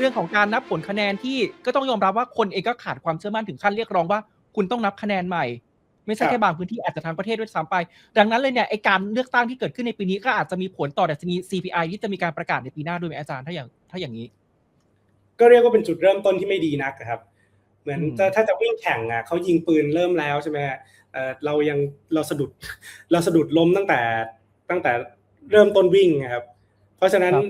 เรื่องของการนับผลคะแนนที่ก็ต้องยอมรับว่าคนเองก็ขาดความเชื่อมั่นถึงขั้นเรียกร้องว่าคุณต้องนับคะแนนใหม่ ไม่ใช่ครับแค่บางพื้นที่อาจจะทั้งประเทศด้วยซ้ำไป ดังนั้นเลยเนี่ยไอการเลือกตั้งที่เกิดขึ้นในปีนี้ก็อาจจะมีผลต่อดัชนี CPI ที่จะมีการประกาศในปีหน้าด้วยไหมอาจารย์ถ้าอย่างถ้าอย่างนี้ ก็เรียกว่าเป็นจุดเริ่มต้นที่ไม่ดีนักครับ เหมือนอืมจะถ้าจะวิ่งแข่งอะเขายิงปืนเริ่มแล้วใช่ไหมฮะเอ่อเรายังเราสะดุดเราสะดุดล้มตั้งแต่ตั้งแต่เริ่มต้นวิ่งนะครับ เพราะฉะนั้นเอ่อ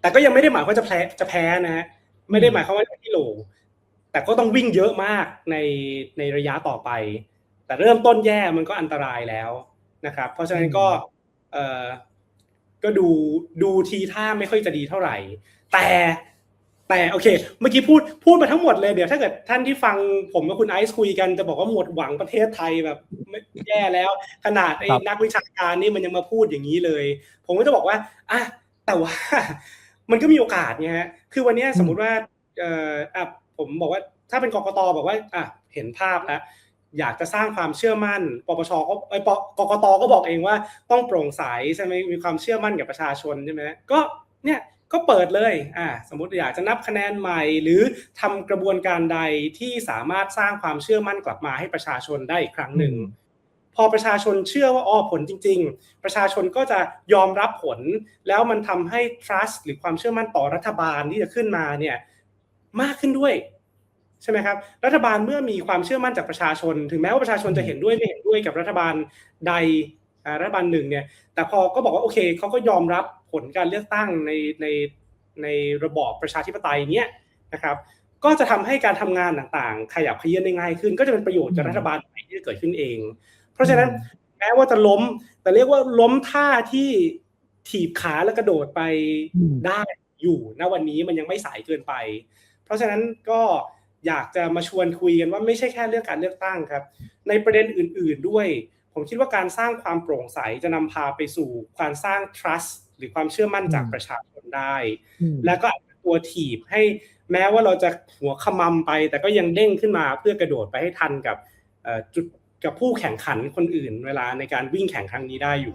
แต่ก็ยังไม่ได้หมายความว่าจะแพ้จะแพ้นะฮะไม่ได้หมายความว่าจะที่โหลแต่ก็ต้องวิ่งเยอะมากในในระยะต่อไป แต่เริ่มต้นแย่มันก็อันตรายแล้วนะครับ เพราะฉะนั้นก็เอ่อก็ดูดูทีท่าไม่ค่อยจะดีเท่าไหร่ แต่แต่โอเค เมื่อกี้พูดพูดมาทั้งหมดเลยเดี๋ยวถ้าเกิดท่านที่ฟังผมกับคุณไอซ์คุยกันจะบอกว่าหมดหวังประเทศไทยแบบไม่แย่แล้ว ขนาดไอ้ครับนักวิชาการนี่มันยังมาพูดอย่างนี้เลย ผมก็จะบอกว่าอะ แต่ว่ามันก็มีโอกาสไงฮะคือวันเนี้ยสมมุติว่าเอ่ออะผมบอกว่าถ้าเป็นกกตบอกว่าอะเห็นภาพแล้วอยากจะสร้างความเชื่อมั่น ปปชก็ไอ้ยปกกตก็บอกเองว่าต้องโปร่งใสใช่ไหมมีความเชื่อมั่นกับประชาชนใช่ไหมก็เนี่ยก็เปิดเลยอ่าสมมติอยากจะนับคะแนนใหม่ หรือทำกระบวนการใดที่สามารถสร้างความเชื่อมั่นกลับมาให้ประชาชนได้อีกครั้งหนึ่ง พอประชาชนเชื่อว่าอ๋อผลจริง ๆ ประชาชนก็จะยอมรับผล แล้วมันทำให้ trust หรือความเชื่อมั่นต่อรัฐบาลที่จะขึ้นมาเนี่ยมากขึ้นด้วยใช่ไหมครับรัฐบาลเมื่อมีความเชื่อมั่นจากประชาชน ถึงแม้ว่าประชาชนจะเห็นด้วยไม่เห็นด้วยกับรัฐบาลใดรัฐบาลหนึ่งเนี่ยแต่พอก็บอกว่าโอเคเขาก็ยอมรับผลการเลือกตั้งในในในระบอบประชาธิปไตยเนี้ยนะครับก็จะทำให้การทำงานต่างๆ ขยับขยื้อนได้ง่ายขึ้น ก็จะเป็นประโยชน์กับรัฐบาลใหม่ที่เกิดขึ้นเอง เพราะฉะนั้นแม้ว่าจะล้ม แต่เรียกว่าล้มท่าที่ถีบขาและกระโดดไปอืมได้อยู่ณวันนี้มันยังไม่สายเกินไป เพราะฉะนั้นก็อยากจะมาชวนคุยกันว่าไม่ใช่แค่เรื่องการเลือกตั้งครับ ในประเด็นอื่น ๆด้วย ผมคิดว่าการสร้างความโปร่งใสจะนำพาไปสู่การสร้าง trust หรือความเชื่อมั่นจากอืมประชาชนได้อืมแล้วก็อาจจะตัวถีบให้แม้ว่าเราจะหัวขมำไป แต่ก็ยังเด้งขึ้นมาเพื่อกระโดดไปให้ทันกับเอ่อจุด กับผู้แข่งขันคนอื่น เวลาในการวิ่งแข่งครั้งนี้ได้อยู่